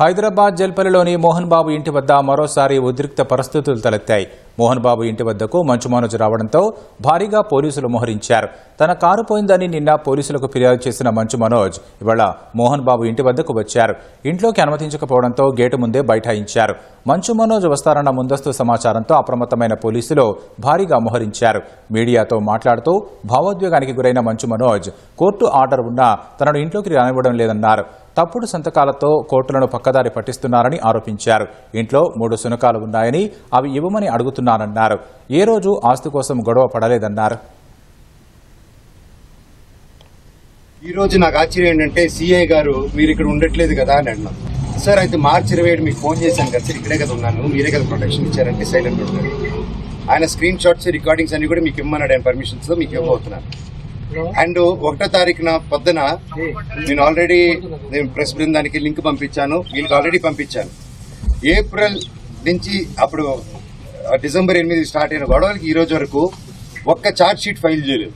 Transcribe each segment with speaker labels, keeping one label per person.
Speaker 1: హైదరాబాద్ జల్పల్లిలోని మోహన్ బాబు ఇంటి వద్ద మరోసారి ఉద్రిక్త పరిస్థితులు తలెత్తాయి. మోహన్ బాబు ఇంటి వద్దకు మంచు మనోజ్ రావడంతో భారీగా పోలీసులు మోహరించారు. తన కారు పోయిందని నిన్న పోలీసులకు ఫిర్యాదు చేసిన మంచు మనోజ్ ఇవాళ మోహన్ బాబు ఇంటి వద్దకు వచ్చారు. ఇంట్లోకి అనుమతించకపోవడంతో గేటు ముందే బైఠాయించారు. మంచు మనోజ్ వస్తారన్న ముందస్తు సమాచారంతో అప్రమత్తమైన పోలీసులు భారీగా మోహరించారు. మీడియాతో మాట్లాడుతూ భావోద్వేగానికి గురైన మంచు మనోజ్ కోర్టు ఆర్డర్ ఉన్నా తనను ఇంట్లోకి రానివ్వడం లేదన్నారు. తప్పుడు సంతకాలతో కోర్టులను పక్కదారి పట్టిస్తున్నారని ఆరోపించారు. ఇంట్లో మూడు శునకాలు ఉన్నాయని అవి ఇవ్వమని అడుగుతున్నారు అడుగుతున్నానన్నారు ఏ రోజు ఆస్తి కోసం గొడవ పడలేదన్నారు.
Speaker 2: ఈ రోజు నాకు ఆశ్చర్యం ఏంటంటే సిఐ గారు మీరు ఇక్కడ ఉండట్లేదు కదా అని అన్నాం సార్ అయితే మార్చి ఇరవై ఏడు మీకు ఫోన్ చేశాను కదా సార్ ఇక్కడే కదా ఉన్నాను. మీరే కదా ప్రొటెక్షన్ ఇచ్చారంటే సైలెంట్ ఉంటారు. ఆయన స్క్రీన్ షాట్స్ రికార్డింగ్స్ అన్ని కూడా మీకు ఇమ్మన్నాడు. ఆయన పర్మిషన్స్ మీకు ఇవ్వబోతున్నాను. అండ్ ఒకటో తారీఖున పొద్దున నేను ఆల్రెడీ నేను ప్రెస్ బృందానికి లింక్ పంపించాను. వీళ్ళకి ఆల్రెడీ పంపించాను. ఏప్రిల్ నుంచి అప్పుడు డిసెంబర్ ఎనిమిది స్టార్ట్ అయిన గొడవలకి ఈ రోజు వరకు ఒక్క చార్జ్ షీట్ ఫైల్ చేయలేదు.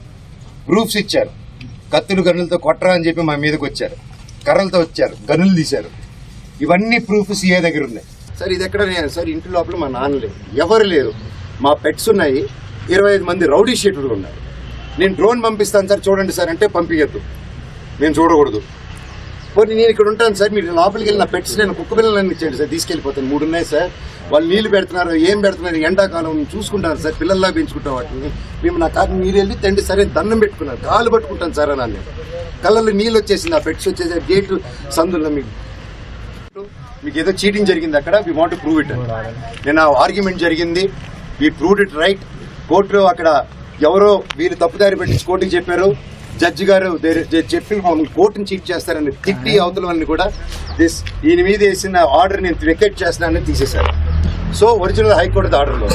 Speaker 2: ప్రూఫ్స్ ఇచ్చారు. కత్తులు గనులతో కొట్టరా అని చెప్పి మా మీదకి వచ్చారు. కర్రలతో వచ్చారు. గనులు తీశారు. ఇవన్నీ ప్రూఫ్ సీఏ దగ్గర ఉన్నాయి? సార్ ఇది ఎక్కడ నేను? సార్ ఇంటి లోపల మా నాన్న లేరు ఎవరు లేరు. మా పెట్స్ ఉన్నాయి. ఇరవై ఐదు మంది రౌడీ షీటర్లు ఉన్నారు. నేను డ్రోన్ పంపిస్తాను సార్. చూడండి సార్ అంటే పంపించద్దు. నేను చూడకూడదు. పోనీ నేను ఇక్కడ ఉంటాను సార్ మీరు లోపలికి వెళ్ళిన పెట్స్ నేను కుక్క పిల్లలన్నీ ఇచ్చేయండి సార్ తీసుకెళ్ళిపోతాను. మూడు ఉన్నాయి సార్. వాళ్ళు నీళ్ళు పెడుతున్నారు ఏం పెడుతున్నారు ఎండాకాలం చూసుకుంటాను సార్ పిల్లల్లా పెంచుకుంటాం వాటిని. మేము నా కాదు మీరు వెళ్ళి తండ్రి సరే దండం పెట్టుకున్నారు. కాలు పట్టుకుంటాను సార్ అని నేను. కళ్ళల్లో నీళ్ళు వచ్చేసింది ఆ పెట్స్ వచ్చేసి గేటు సందులో మీకు మీకు ఏదో చీటింగ్ జరిగింది అక్కడ. వి వాంట్ ప్రూవ్ ఇట్ నేను ఆ ఆర్గ్యుమెంట్ జరిగింది. వి ప్రూవ్ ఇట్ రైట్ కోర్టులో అక్కడ ఎవరో వీళ్ళు తప్పుదారి పెట్టి కోర్టుకి చెప్పారు. జడ్జి గారు they- they చెప్పి మమ్మల్ని కోర్టుని చీట్ చేస్తారని తిట్టి అవతల వాళ్ళని కూడా దిస్ ఈయన మీద వేసిన ఆర్డర్ నేను వికెట్ చేస్తున్నానని తీసేశారు. సో ఒరిజినల్ హైకోర్టు ఆర్డర్లో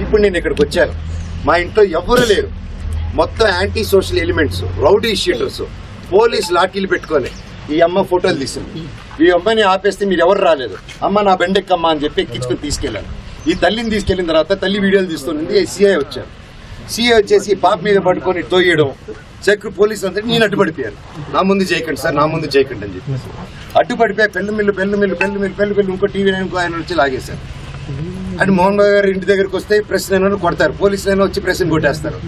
Speaker 2: ఇప్పుడు నేను ఇక్కడికి వచ్చాను. మా ఇంట్లో ఎవరు లేరు. మొత్తం anti social elements rowdy sheeters police లాఠీలు పెట్టుకొని ఈ అమ్మ ఫోటోలు తీసింది. ఈ అమ్మాయిని ఆపేస్తే మీరు ఎవరు రాలేదు. అమ్మ నా బెండెక్కమ్మ అని చెప్పి ఎక్కించుకొని తీసుకెళ్ళాను. ఈ తల్లిని తీసుకెళ్ళిన తర్వాత తల్లి వీడియోలు తీస్తుంది సిఐ వచ్చారు. సిఐ వచ్చేసి పాప మీద పట్టుకొని తోయడం చెక్ పోలీస్ అంతా నేను అడ్డుపడిపోయాను నా ముందు చేయకండి సార్ నా ముందు చేయకండి అని చెప్పి అడ్డుపడిపోయి పెళ్ళి మిల్లు పెళ్ళి మిల్లు పెళ్ళి మిల్లు పెళ్ళి మిల్లు ఇంకో టీవీ ఇంకో ఆయన వచ్చి లాగేశారు. అండ్ మోహన్ బాబు గారు ఇంటి దగ్గరికి వస్తే ప్రెస్ నేను కొడతారు. పోలీసులు అయినా వచ్చి ప్రెస్ని కొట్టేస్తారు.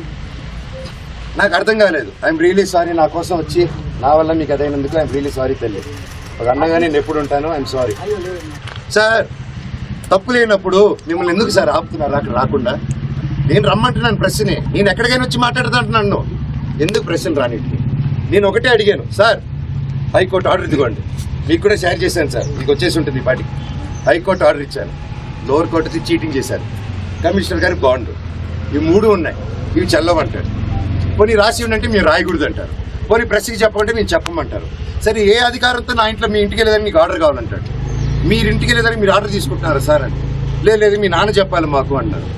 Speaker 2: నాకు అర్థం కాలేదు. ఐఎమ్ రియలీ సారీ నా కోసం వచ్చి నా వల్ల మీకు అదైనందుకు ఐఎమ్ రియలీ సారీ తల్లి. ఒక అన్నగా నేను ఎప్పుడు ఉంటాను ఐఎమ్ సారీ సార్ తప్పు లేనప్పుడు మిమ్మల్ని ఎందుకు సార్ ఆపుతున్నారు? అక్కడ రాకుండా? నేను రమ్మంటున్నాను ప్రశ్నే నేను ఎక్కడికైనా వచ్చి మాట్లాడుతుంటున్నాను ఎందుకు ప్రశ్నలు రానిట్టు నేను ఒకటే అడిగాను సార్ హైకోర్టు ఆర్డర్ ఇదిగోండి. మీకు కూడా షేర్ చేశాను సార్. మీకు వచ్చేసి ఉంటుంది పాటికి హైకోర్టు ఆర్డర్ ఇచ్చాను. లోవర్ కోర్టుకి చీటింగ్ చేశారు. కమిషనర్ గారు బాండ్. ఇవి మూడు ఉన్నాయి. ఇవి చల్లవంటారు. పోనీ రాసి ఉండంటే మీరు రాయకూడదు అంటారు పోనీ ప్రెస్కి చెప్పమంటే మేము చెప్పమంటారు. సరే ఏ అధికారంతో నా ఇంట్లో మీ ఇంటికి వెళ్ళేదని మీకు ఆర్డర్ కావాలంటాడు మీరు ఇంటికి వెళ్ళేదని మీరు ఆర్డర్ తీసుకుంటున్నారా సార్ అని. లేదు లేదు మీ నాన్న చెప్పాలి మాకు అన్నారు